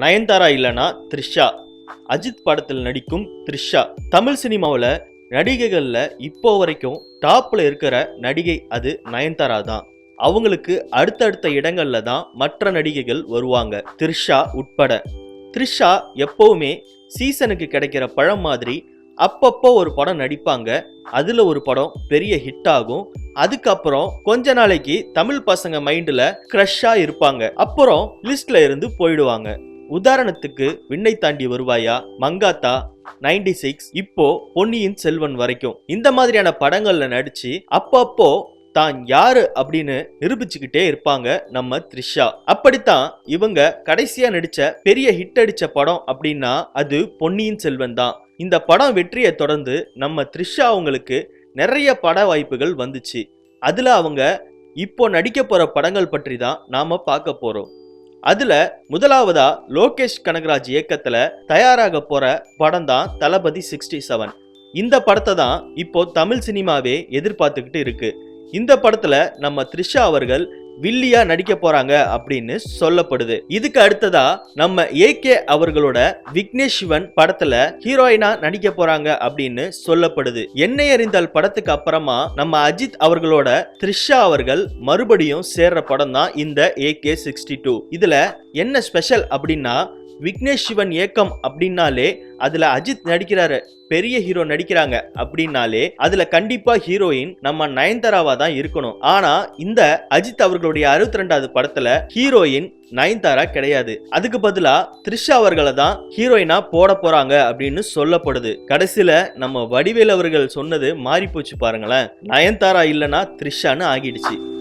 நயன்தாரா இல்லைன்னா த்ரிஷா. அஜித் படத்தில் நடிக்கும் த்ரிஷா. தமிழ் சினிமாவில் நடிகைகளில் இப்போ வரைக்கும் டாப்பில் இருக்கிற நடிகை அது நயன்தாரா தான். அவங்களுக்கு அடுத்தடுத்த இடங்கள்ல தான் மற்ற நடிகைகள் வருவாங்க. த்ரிஷா உட்பட. த்ரிஷா எப்போவுமே சீசனுக்கு கிடைக்கிற பழம் மாதிரி அப்பப்போ ஒரு படம் நடிப்பாங்க. அதில் ஒரு படம் பெரிய ஹிட் ஆகும். அதுக்கப்புறம் கொஞ்ச நாளைக்கு தமிழ் பசங்க மைண்டில் க்ரஷ்ஷாக இருப்பாங்க. அப்புறம் லிஸ்ட்ல இருந்து போயிடுவாங்க. உதாரணத்துக்கு விண்ணை தாண்டி வருவாயா? மங்காத்தா 96 சிக்ஸ் இப்போ பொன்னியின் செல்வன் வரைக்கும். இந்த மாதிரியான படங்கள்ல நடிச்சு அப்பப்போ தான் யாரு அப்படின்னு நிரூபிச்சுக்கிட்டே இருப்பாங்க நம்ம த்ரிஷா. அப்படித்தான் இவங்க கடைசியா நடிச்ச பெரிய ஹிட் அடிச்ச படம் அப்படின்னா அது பொன்னியின் செல்வன் தான். இந்த படம் வெற்றியை தொடர்ந்து நம்ம த்ரிஷா அவங்களுக்கு நிறைய பட வாய்ப்புகள் வந்துச்சு. அதுல அவங்க இப்போ நடிக்க போற படங்கள் பற்றி தான் நாம பார்க்க போறோம். அதுல முதலாவதா லோகேஷ் கனகராஜ் இயக்கத்துல தயாராக போற படம் தான் தளபதி சிக்ஸ்டி செவன். இந்த படத்தை தான் இப்போ தமிழ் சினிமாவே எதிர்பார்த்துக்கிட்டு இருக்கு. இந்த படத்துல நம்ம த்ரிஷா அவர்கள் வில்லியா நடிக்க போறாங்க அப்படின்னு சொல்லப்படுது. இதுக்கு அடுத்ததா நம்ம ஏகே அவர்களோட விக்னேஷ் சிவன் படத்துல ஹீரோயினா நடிக்க போறாங்க அப்படின்னு சொல்லப்படுது. என்னை அறிந்தால் படத்துக்கு அப்புறமா நம்ம அஜித் அவர்களோட த்ரிஷா அவர்கள் மறுபடியும் சேர்ற படம் தான் இந்த ஏகே சிக்ஸ்டி டூ இதுல என்ன ஸ்பெஷல் அப்படின்னா விக்னேஷ் சிவன் இயக்கம் அப்படின்னாலே அதுல அஜித் நடிக்கிறாரு பெரிய ஹீரோ நடிக்கிறாங்க அப்படின்னாலே அதுல கண்டிப்பா ஹீரோயின் நம்ம நயன்தாராவா தான் இருக்கணும். ஆனா இந்த அஜித் அவர்களுடைய அறுபத்தி ரெண்டாவது படத்துல ஹீரோயின் நயன்தாரா கிடையாது. அதுக்கு பதிலா த்ரிஷா அவர்களை தான் ஹீரோயினா போட போறாங்க அப்படின்னு சொல்லப்படுது. கடைசியில நம்ம வடிவேல் அவர்கள் சொன்னது மாறி போச்சு பாருங்களேன். நயன்தாரா இல்லைன்னா த்ரிஷான்னு ஆகிடுச்சு.